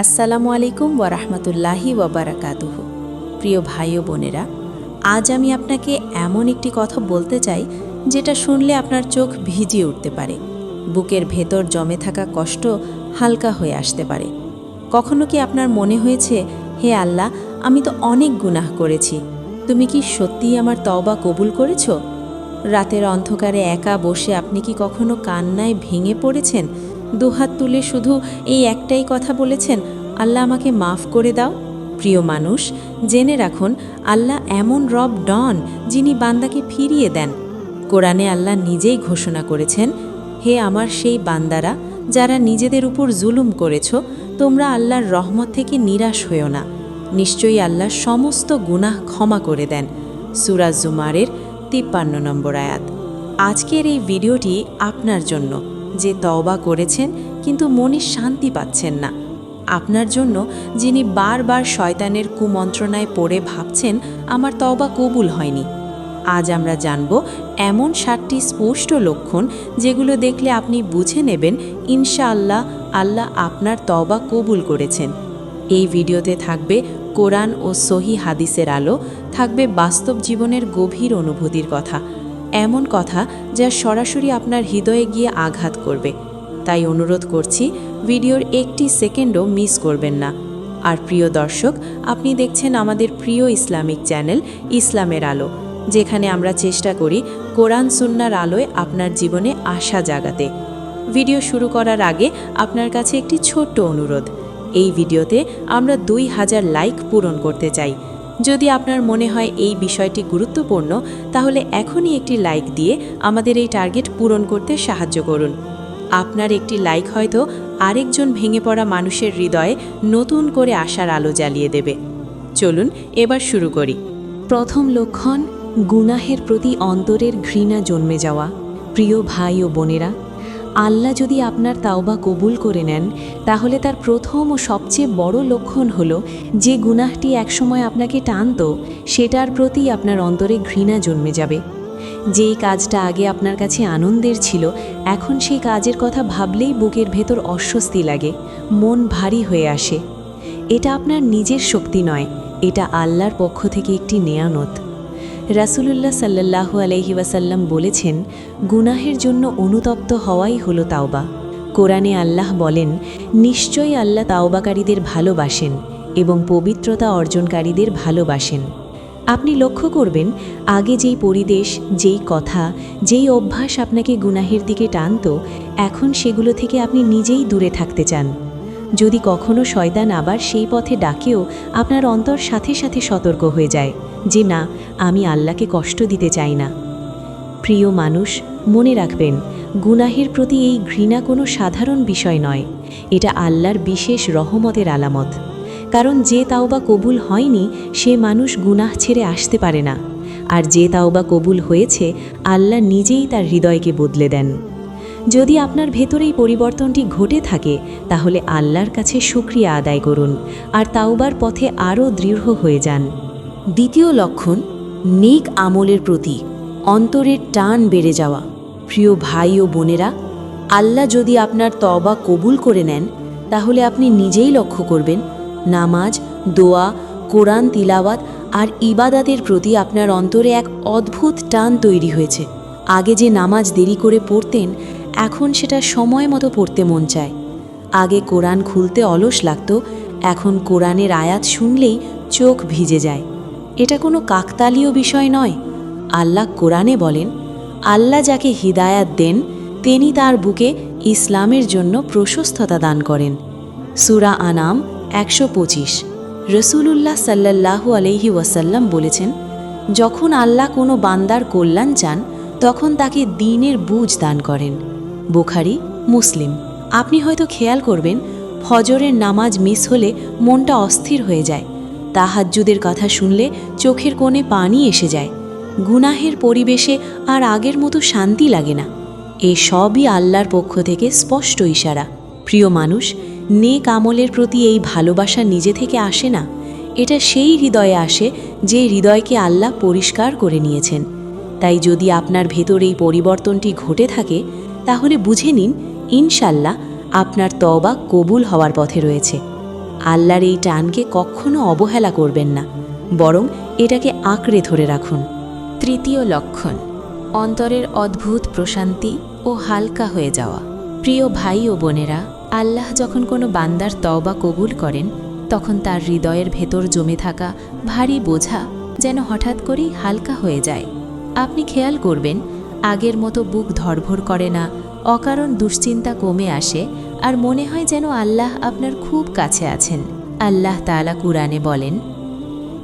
আসসালামু আলাইকুম ওয়ারাহমাতুল্লাহি ওয়াবারাকাতুহু। প্রিয় ভাই ও বোনেরা, আজ আমি আপনাকে এমন একটি কথা বলতে চাই, যেটা শুনলে আপনার চোখ ভিজিয়ে উঠতে পারে, বুকের ভেতর জমে থাকা কষ্ট হালকা হয়ে আসতে পারে। কখনো কি আপনার মনে হয়েছে, হে আল্লাহ, আমি তো অনেক গুনাহ করেছি, তুমি কি সত্যিই আমার তওবা কবুল করেছ? রাতের অন্ধকারে একা বসে আপনি কি কখনো কান্নায় ভেঙে পড়েছেন? দুহাত তুলে শুধু এই একটাই কথা বলেছেন, আল্লাহ আমাকে মাফ করে দাও। প্রিয় মানুষ, জেনে রাখুন, আল্লাহ এমন রব ডন যিনি বান্দাকে ফিরিয়ে দেন। কোরআনে আল্লাহ নিজেই ঘোষণা করেছেন, হে আমার সেই বান্দারা, যারা নিজেদের উপর জুলুম করেছ, তোমরা আল্লাহর রহমত থেকে নিরাশ হয়েও না। নিশ্চয়ই আল্লাহ সমস্ত গুনাহ ক্ষমা করে দেন। সুরাজ জুমারের তিপ্পান্ন নম্বর আয়াত। আজকের এই ভিডিওটি আপনার জন্য। যে তওবা করেছেন, কিন্তু মনে শান্তি পাচ্ছেন না। আপনার জন্য যিনি বারবার শয়তানের কুমন্ত্রণায় পড়ে ভাবছেন, আমার তওবা কবুল হয়নি। আজ আমরা জানব এমন সাতটি স্পষ্ট লক্ষণ যেগুলো দেখলে আপনি বুঝে নেবেন, ইনশাআল্লাহ আল্লাহ আপনার তওবা কবুল করেছেন। এই ভিডিওতে থাকবে কোরআন ও সহি হাদিসের আলো, থাকবে বাস্তব জীবনের গভীর অনুভূতির কথা। এমন কথা যা সরাসরি আপনার হৃদয়ে গিয়ে আঘাত করবে। তাই অনুরোধ করছি, ভিডিওর একটি সেকেন্ডও মিস করবেন না। আর প্রিয় দর্শক, আপনি দেখছেন আমাদের প্রিয় ইসলামিক চ্যানেল ইসলামের আলো, যেখানে আমরা চেষ্টা করি কোরআন সুন্নার আলোয় আপনার জীবনে আশা জাগাতে। ভিডিও শুরু করার আগে আপনার কাছে একটি ছোট্ট অনুরোধ। এই ভিডিওতে আমরা দুই হাজার লাইক পূরণ করতে চাই। যদি আপনার মনে হয় এই বিষয়টি গুরুত্বপূর্ণ, তাহলে এখনই একটি লাইক দিয়ে আমাদের এই টার্গেট পূরণ করতে সাহায্য করুন। আপনার একটি লাইক হয়তো আরেকজন ভেঙে পড়া মানুষের হৃদয়ে নতুন করে আশার আলো জ্বালিয়ে দেবে। চলুন এবার শুরু করি। প্রথম লক্ষণ, গুনাহের প্রতি অন্তরের ঘৃণা জন্মে যাওয়া। প্রিয় ভাই ও বোনেরা আল্লাহ যদি আপনার তাওবা কবুল করে নেন, তাহলে তার প্রথম ও সবচেয়ে বড় লক্ষণ হল যে গুনাহটি একসময় আপনাকে টানত, সেটার প্রতি আপনার অন্তরে ঘৃণা জন্মে যাবে। যেই কাজটা আগে আপনার কাছে আনন্দের ছিল, এখন সেই কাজের কথা ভাবলেই বুকের ভেতর অস্বস্তি লাগে, মন ভারী হয়ে আসে। এটা আপনার নিজের শক্তি নয়, এটা আল্লাহর পক্ষ থেকে একটি নেয়ানত। রাসুলুল্লাহ সাল্লাহু আলহি ওয়াসাল্লাম বলেছেন, গুনাহের জন্য অনুতপ্ত হওয়াই হলো তাওবা। কোরআনে আল্লাহ বলেন, নিশ্চয়ই আল্লাহ তাওবাকারীদের ভালোবাসেন এবং পবিত্রতা অর্জনকারীদের ভালোবাসেন। আপনি লক্ষ্য করবেন, আগে যেই পরিবেশ, যেই কথা, যেই অভ্যাস আপনাকে গুনাহের দিকে টানত, এখন সেগুলো থেকে আপনি নিজেই দূরে থাকতে চান। যদি কখনো শয়তান আবার সেই পথে ডাকেও, আপনার অন্তর সাথে সাথে সতর্ক হয়ে যায়, যে না, আমি আল্লাহকে কষ্ট দিতে চাই না। প্রিয় মানুষ, মনে রাখবেন, গুনাহের প্রতি এই ঘৃণা কোনো সাধারণ বিষয় নয়, এটা আল্লাহর বিশেষ রহমতের আলামত। কারণ যে তাওবা কবুল হয়নি, সে মানুষ গুনাহ ছেড়ে আসতে পারে না। আর যে তাওবা কবুল হয়েছে, আল্লাহ নিজেই তার হৃদয়কে বদলে দেন। যদি আপনার ভেতরে এই পরিবর্তনটি ঘটে থাকে, তাহলে আল্লাহর কাছে সুক্রিয়া আদায় করুন, আর তাওবার পথে আরও দৃঢ় হয়ে যান। দ্বিতীয় লক্ষণ, নেক আমলের প্রতি অন্তরের টান বেড়ে যাওয়া। প্রিয় ভাই ও বোনেরা, আল্লাহ যদি আপনার তবা কবুল করে নেন, তাহলে আপনি নিজেই লক্ষ্য করবেন, নামাজ, দোয়া, কোরআন তিলাওয়াত আর ইবাদাতের প্রতি আপনার অন্তরে এক অদ্ভুত টান তৈরি হয়েছে। আগে যে নামাজ দেরি করে পড়তেন এখন সেটা সময় মতো পড়তে মন চায়। আগে কোরআন খুলতে অলস লাগত, এখন কোরআনের আয়াত শুনলেই চোখ ভিজে যায়। এটা কোনো কাকতালীয় বিষয় নয়। আল্লাহ কোরআনে বলেন, আল্লাহ যাকে হিদায়াত দেন, তিনি তার বুকে ইসলামের জন্য প্রশস্ততা দান করেন। সুরা আনাম একশো পঁচিশ। রসুলুল্লাহ সাল্লাল্লাহু আলহি ওয়াসাল্লাম বলেছেন, যখন আল্লাহ কোনো বান্দার কল্যাণ চান, তখন তাকে দিনের বুঝ দান করেন। বুখারি, মুসলিম। আপনি হয়তো খেয়াল করবেন, ফজরের নামাজ মিস হলে মনটা অস্থির হয়ে যায়। তাহাজ্জুদের কথা শুনলে চোখের কোণে পানি এসে যায়। গুনাহের পরিবেশে আর আগের মতো শান্তি লাগে না। এ সবই আল্লাহর পক্ষ থেকে স্পষ্ট ইশারা। প্রিয় মানুষ, নেক আমলের প্রতি এই ভালোবাসা নিজে থেকে আসে না। এটা সেই হৃদয়ে আসে যে হৃদয়কে আল্লাহ পরিষ্কার করে নিয়েছেন। তাই যদি আপনার ভেতর এই পরিবর্তনটি ঘটে থাকে তাহলে বুঝে নিন, ইনশাল্লাহ আপনার তওবা কবুল হওয়ার পথে রয়েছে। আল্লাহর এই টানকে কখনো অবহেলা করবেন না, বরং এটাকে আঁকড়ে ধরে রাখুন। তৃতীয় লক্ষণ, অন্তরের অদ্ভুত প্রশান্তি ও হালকা হয়ে যাওয়া। প্রিয় ভাই ও বোনেরা, আল্লাহ যখন কোনো বান্দার তওবা কবুল করেন, তখন তার হৃদয়ের ভেতর জমে থাকা ভারী বোঝা যেন হঠাৎ করেই হালকা হয়ে যায়। আপনি খেয়াল করবেন আগের মতো বুক ধরভর করে না, অকারণ দুশ্চিন্তা কমে আসে আর মনে হয় যেন আল্লাহ আপনার খুব কাছে আছেন। আল্লাহ তাআলা কুরআনে বলেন,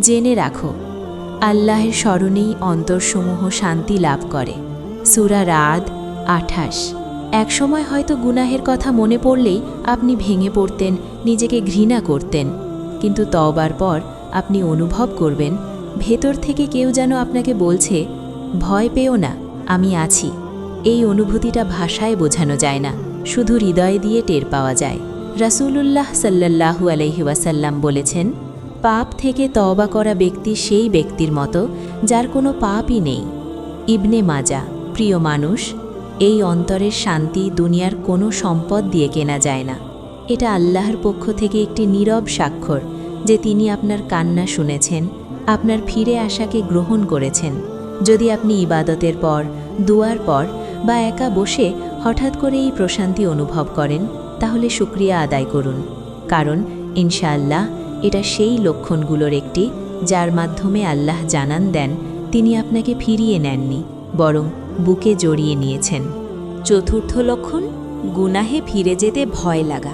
জেনে রাখো, আল্লাহের স্মরণেই অন্তরসমূহ শান্তি লাভ করে। সুরা রাদ আঠাশ। একসময় হয়তো গুনাহের কথা মনে পড়লেই আপনি ভেঙে পড়তেন, নিজেকে ঘৃণা করতেন। কিন্তু তওবার পর আপনি অনুভব করবেন, ভেতর থেকে কেউ যেন আপনাকে বলছে, ভয় পেও না। আমি আছি। এই অনুভূতিটা ভাষায় বোঝানো যায় না। শুধু হৃদয় দিয়ে টের পাওয়া যায়। রাসূলুল্লাহ সাল্লাল্লাহু আলাইহি ওয়াসাল্লাম বলেছেন, পাপ থেকে তওবা করা ব্যক্তি সেই ব্যক্তির মতো যার কোনো পাপই নেই। ইবনে মাজা, প্রিয় মানুষ, এই অন্তরের শান্তি দুনিয়ার কোনো সম্পদ দিয়ে কেনা যায় না। এটা আল্লাহর পক্ষ থেকে একটি নীরব স্বাক্ষর যে তিনি আপনার কান্না শুনেছেন, আপনার ফিরে আসাকে গ্রহণ করেছেন। যদি আপনি ইবাদতের পর, দুয়ার পর বা একা বসে হঠাৎ করে এই প্রশান্তি অনুভব করেন, তাহলে শুক্রিয়া আদায় করুন। কারণ, ইনশাআল্লাহ, এটা সেই লক্ষণগুলোর একটি, যার মাধ্যমে আল্লাহ জানান দেন, তিনি আপনাকে ফিরিয়ে নেননি, বরং বুকে জড়িয়ে নিয়েছেন। চতুর্থ লক্ষণ, গুনাহে ফিরে যেতে ভয় লাগা।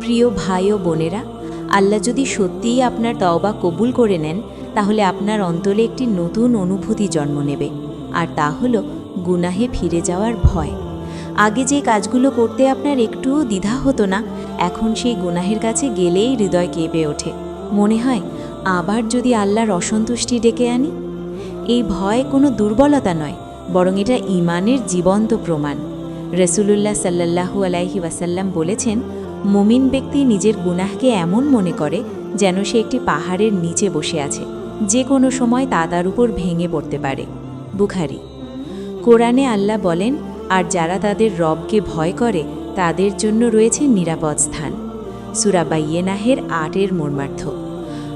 প্রিয় ভাই ও বোনেরা, আল্লাহ যদি সত্যিই আপনার তওবা কবুল করে নেন তাহলে আপনার অন্তরে একটি নতুন অনুভূতি জন্ম নেবে, আর তা হলো গুনাহে ফিরে যাওয়ার ভয়। আগে যে কাজগুলো করতে আপনার একটুও দ্বিধা হতো না, এখন সেই গুনাহের কাছে গেলেই হৃদয় কেঁপে ওঠে। মনে হয়, আবার যদি আল্লাহর অসন্তুষ্টি ডেকে আনি? এই ভয় কোনো দুর্বলতা নয়, বরং এটা ইমানের জীবন্ত প্রমাণ। রসুলুল্লাহ সাল্লাহু আলাইহি ওয়াসাল্লাম বলেছেন, মুমিন ব্যক্তি নিজের গুনাহকে এমন মনে করে যেন সে একটি পাহাড়ের নিচে বসে আছে। যে কোনো সময় তা তার উপর ভেঙে পড়তে পারে। বুখারি। কোরআনে আল্লাহ বলেন, আর যারা তাদের রবকে ভয় করে, তাদের জন্য রয়েছে নিরাপদ স্থান। সুরাবাইয়েনাহের আটের মর্মার্থ।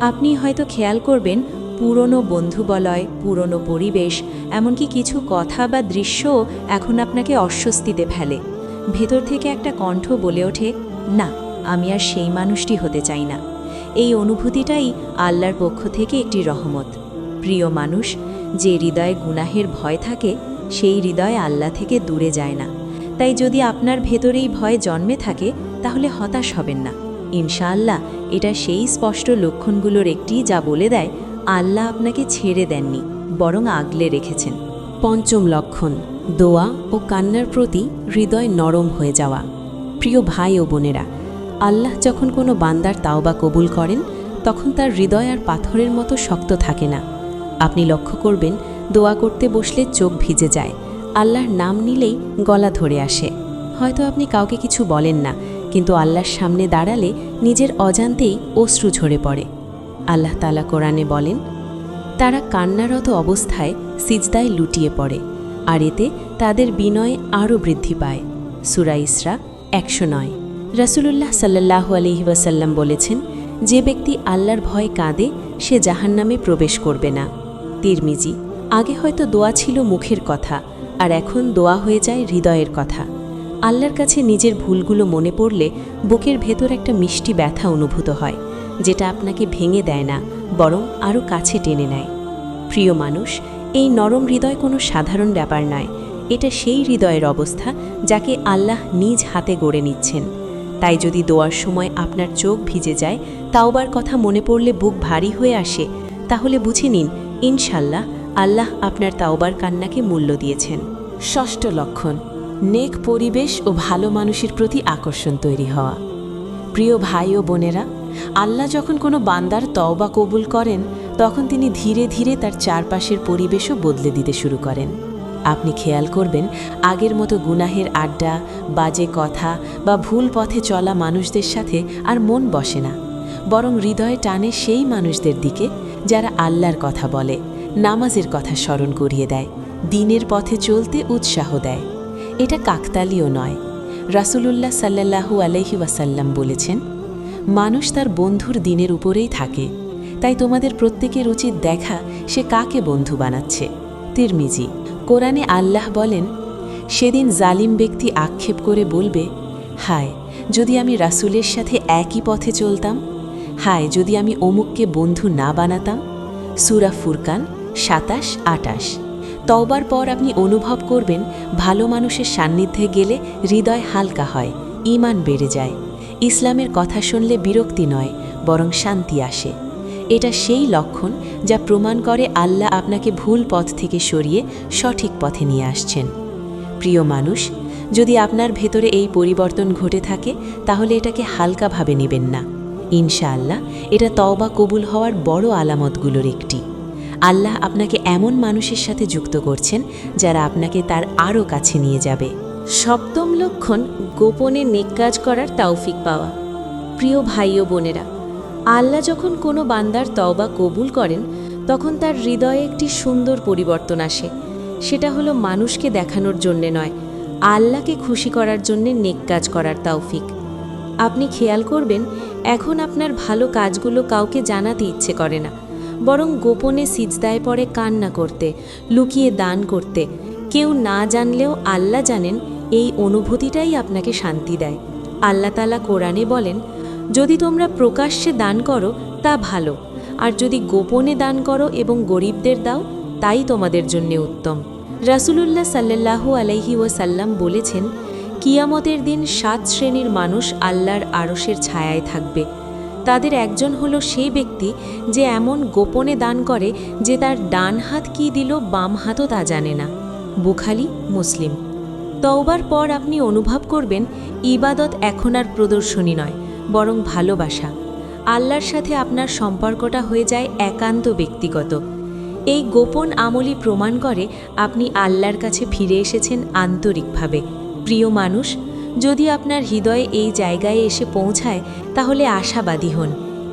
আপনি হয়তো খেয়াল করবেন, পুরনো বন্ধুবলয়, পুরনো পরিবেশ, এমনকি কিছু কথা বা দৃশ্যও এখন আপনাকে অস্বস্তিতে ফেলে। ভেতর থেকে একটা কণ্ঠ বলে ওঠে, না, আমি আর সেই মানুষটি হতে চাই না। এই অনুভূতিটাই আল্লাহর পক্ষ থেকে একটি রহমত। প্রিয় মানুষ, যে হৃদয়ে গুনাহের ভয় থাকে, সেই হৃদয় আল্লাহ থেকে দূরে যায় না। তাই যদি আপনার ভেতরেই ভয় জন্মে থাকে, তাহলে হতাশ হবেন না। ইনশাআল্লাহ, এটা সেই স্পষ্ট লক্ষণগুলোর একটি যা বলে দেয়, আল্লাহ আপনাকে ছেড়ে দেননি, বরং আগলে রেখেছেন। পঞ্চম লক্ষণ, দোয়া ও কান্নার প্রতি হৃদয় নরম হয়ে যাওয়া। প্রিয় ভাই ও বোনেরা আল্লাহ যখন কোনো বান্দার তাওবা কবুল করেন, তখন তার হৃদয় আর পাথরের মতো শক্ত থাকে না। আপনি লক্ষ্য করবেন, দোয়া করতে বসলে চোখ ভিজে যায়। আল্লাহর নাম নিলেই গলা ধরে আসে। হয়তো আপনি কাউকে কিছু বলেন না, কিন্তু আল্লাহর সামনে দাঁড়ালে নিজের অজান্তেই অশ্রু ঝরে পড়ে। আল্লাহ তালা কোরআনে বলেন, তারা কান্নারত অবস্থায় সিজদায় লুটিয়ে পড়ে, আর এতে তাদের বিনয় আরও বৃদ্ধি পায়। সুরা ইসরা একশো নয়। রাসুলুল্লাহ সাল্লাহ আলহি ওয়াসাল্লাম বলেছেন, যে ব্যক্তি আল্লাহর ভয় কাঁদে, সে জাহান্নামে প্রবেশ করবে না। তিরমিজি, আগে হয়তো দোয়া ছিল মুখের কথা, আর এখন দোয়া হয়ে যায় হৃদয়ের কথা। আল্লাহর কাছে নিজের ভুলগুলো মনে পড়লে বুকের ভেতর একটা মিষ্টি ব্যথা অনুভূত হয়, যেটা আপনাকে ভেঙে দেয় না, বরং আরও কাছে টেনে নেয়। প্রিয় মানুষ, এই নরম হৃদয় কোনো সাধারণ ব্যাপার নয়, এটা সেই হৃদয়ের অবস্থা যাকে আল্লাহ নিজ হাতে গড়ে নিচ্ছেন। তাই যদি দোয়ার সময় আপনার চোখ ভিজে যায়, তাওবার কথা মনে পড়লে বুক ভারী হয়ে আসে, তাহলে বুঝে নিন, ইনশাল্লাহ আল্লাহ আপনার তাওবার কান্নাকে মূল্য দিয়েছেন। ষষ্ঠ লক্ষণ, নেক পরিবেশ ও ভালো মানুষের প্রতি আকর্ষণ তৈরি হওয়া। প্রিয় ভাই ও বোনেরা, আল্লাহ যখন কোনো বান্দার তওবা কবুল করেন, তখন তিনি ধীরে ধীরে তার চারপাশের পরিবেশও বদলে দিতে শুরু করেন। আপনি খেয়াল করবেন, আগের মতো গুনাহের আড্ডা, বাজে কথা বা ভুল পথে চলা মানুষদের সাথে আর মন বসে না। বরং হৃদয়ে টানে সেই মানুষদের দিকে, যারা আল্লাহর কথা বলে, নামাজের কথা স্মরণ করিয়ে দেয়, দিনের পথে চলতে উৎসাহ দেয়। এটা কাকতালীয় নয়। রাসূলুল্লাহ সাল্লাল্লাহু আলহি ওয়াসাল্লাম বলেছেন, মানুষ তার বন্ধুর দিনের উপরেই থাকে। তাই তোমাদের প্রত্যেকের উচিত দেখা, সে কাকে বন্ধু বানাচ্ছে। তিরমিজি কোরআনে আল্লাহ বলেন, সেদিন জালিম ব্যক্তি আক্ষেপ করে বলবে, হায়, যদি আমি রাসূলের সাথে একই পথে চলতাম, হায়, যদি আমি অমুককে বন্ধু না বানাতাম, সুরা ফুরকান সাতাশ, আটাশ। তওবার পর আপনি অনুভব করবেন, ভালো মানুষের সান্নিধ্যে গেলে হৃদয় হালকা হয়, ঈমান বেড়ে যায়। ইসলামের কথা শুনলে বিরক্তি নয়, বরং শান্তি আসে। এটা সেই লক্ষণ যা প্রমাণ করে আল্লাহ আপনাকে ভুল পথ থেকে সরিয়ে সঠিক পথে নিয়ে আসছেন। প্রিয় মানুষ, যদি আপনার ভেতরে এই পরিবর্তন ঘটে থাকে, তাহলে এটাকে হালকাভাবে নেবেন না। ইনশাআল্লাহ, এটা তওবা কবুল হওয়ার বড় আলামতগুলোর একটি। আল্লাহ আপনাকে এমন মানুষের সাথে যুক্ত করছেন, যারা আপনাকে তার আরও কাছে নিয়ে যাবে। সপ্তম লক্ষণ, গোপনে নেক কাজ করার তাওফিক পাওয়া। প্রিয় ভাই ও বোনেরা আল্লাহ যখন কোনো বান্দার তওবা কবুল করেন, তখন তার হৃদয়ে একটি সুন্দর পরিবর্তন আসে। সেটা হলো মানুষকে দেখানোর জন্যে নয়, আল্লাহকে খুশি করার জন্যে নেক কাজ করার তাওফিক আপনি খেয়াল করবেন, এখন আপনার ভালো কাজগুলো কাউকে জানাতে ইচ্ছে করে না, বরং গোপনে সিজদায় পড়ে কান্না করতে, লুকিয়ে দান করতে। কেউ না জানলেও আল্লাহ জানেন, এই অনুভূতিটাই আপনাকে শান্তি দেয়। আল্লাহ তালা কোরআনে বলেন যদি তোমরা প্রকাশ্যে দান করো, তা ভালো। আর যদি গোপনে দান করো এবং গরিবদের দাও, তাই তোমাদের জন্য উত্তম। রাসূলুল্লাহ সাল্লাল্লাহু আলাইহি ওয়াসাল্লাম বলেছেন, কিয়ামতের দিন সাত শ্রেণির মানুষ আল্লাহর আরশের ছায়ায় থাকবে। তাদের একজন হলো সেই ব্যক্তি যে এমন গোপনে দান করে যে তার ডান হাত কী দিল, বাম হাতও তা জানে না। বুখালি মুসলিম। তওবার পর আপনি অনুভব করবেন, ইবাদত এখন আর প্রদর্শনী নয়। বরং ভালোবাসা। আল্লাহর সাথে আপনার সম্পর্কটা হয়ে যায় একান্ত ব্যক্তিগত। এই গোপন আমলই প্রমাণ করে আপনি আল্লাহর কাছে ফিরে এসেছেন আন্তরিকভাবে। প্রিয় মানুষ, যদি আপনার হৃদয়ে এই জায়গায় এসে পৌঁছায়, তাহলে আশাবাদী হন।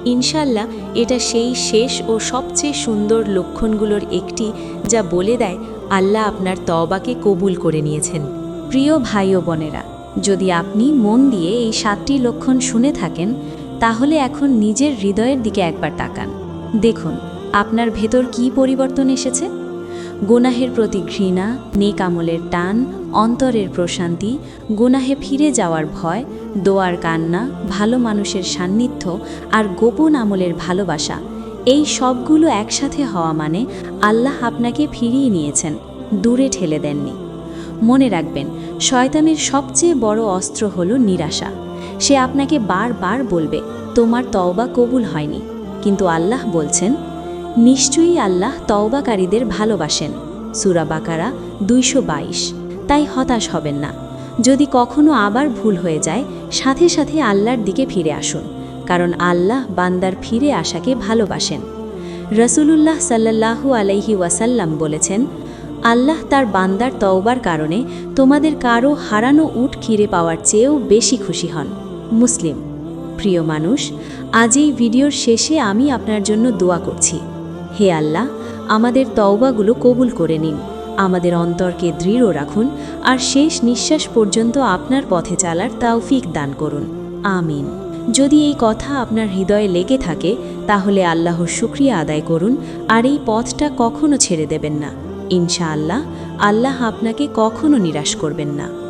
ইনশাল্লাহ এটা সেই শেষ ও সবচেয়ে সুন্দর লক্ষণগুলোর একটি যা বলে দেয়, আল্লাহ আপনার তবাকে কবুল করে নিয়েছেন। প্রিয় ভাই ও বোনেরা যদি আপনি মন দিয়ে এই সাতটি লক্ষণ শুনে থাকেন, তাহলে এখন নিজের হৃদয়ের দিকে একবার তাকান। দেখুন, আপনার ভেতর কি পরিবর্তন এসেছে? গোনাহের প্রতি ঘৃণা, নেক আমলের টান, অন্তরের প্রশান্তি, গোনাহে ফিরে যাওয়ার ভয়, দোয়ার কান্না, ভালো মানুষের সান্নিধ্য আর গোপন আমলের ভালোবাসা, এই সবগুলো একসাথে হওয়া মানে আল্লাহ আপনাকে ফিরিয়ে নিয়েছেন, দূরে ঠেলে দেননি। মনে রাখবেন, শয়তানের সবচেয়ে বড় অস্ত্র হলো নিরাশা। সে আপনাকে বারবার বলবে, তোমার তওবা কবুল হয়নি। কিন্তু আল্লাহ বলছেন, নিশ্চয়ই আল্লাহ তওবাকারীদের ভালোবাসেন। সুরা বাকারা দুইশো বাইশ। তাই হতাশ হবেন না। যদি কখনো আবার ভুল হয়ে যায়, সাথে সাথে আল্লাহর দিকে ফিরে আসুন, কারণ আল্লাহ বান্দার ফিরে আসাকে ভালোবাসেন। রসুলুল্লাহ সাল্লাল্লাহু আলাইহি ওয়াসাল্লাম বলেছেন আল্লাহ তার বান্দার তওবার কারণে তোমাদের কারও হারানো উট খিরে পাওয়ার চেয়েও বেশি খুশি হন। মুসলিম, প্রিয় মানুষ, আজ এই ভিডিওর শেষে আমি আপনার জন্য দোয়া করছি। হে আল্লাহ, আমাদের তওবাগুলো কবুল করে নিন। আমাদের অন্তরকে দৃঢ় রাখুন আর শেষ নিঃশ্বাস পর্যন্ত আপনার পথে চালার তাওফিক দান করুন। আমিন। যদি এই কথা আপনার হৃদয়ে লেগে থাকে, তাহলে আল্লাহর শুক্রিয়া আদায় করুন আর এই পথটা কখনো ছেড়ে দেবেন না। ইনশাআল্লাহ আল্লাহ আপনাকে কখনো নিরাশ করবেন না।